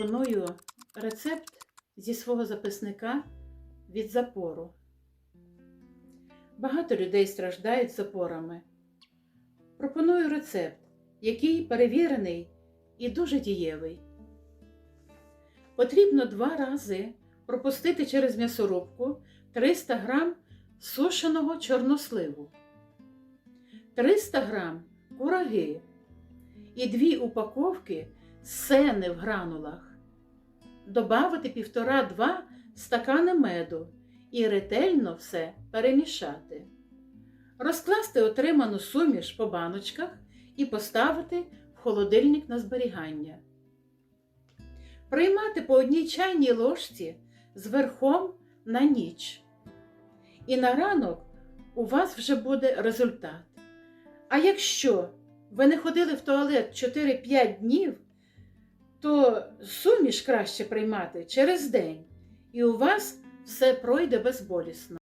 пропоную рецепт зі свого записника від запору. Багато людей страждають запорами. Пропоную рецепт, який перевірений і дуже дієвий. Потрібно два рази пропустити через м'ясорубку 300 г сушеного чорносливу, 300 г кураги і дві упаковки сени в гранулах. Добавити 1,5-2 стакани меду і ретельно все перемішати. Розкласти отриману суміш по баночках і поставити в холодильник на зберігання. Приймати по одній чайній ложці з верхом на ніч. І на ранок у вас вже буде результат. А якщо ви не ходили в туалет 4-5 днів, то суміш краще приймати через день, і у вас все пройде безболісно.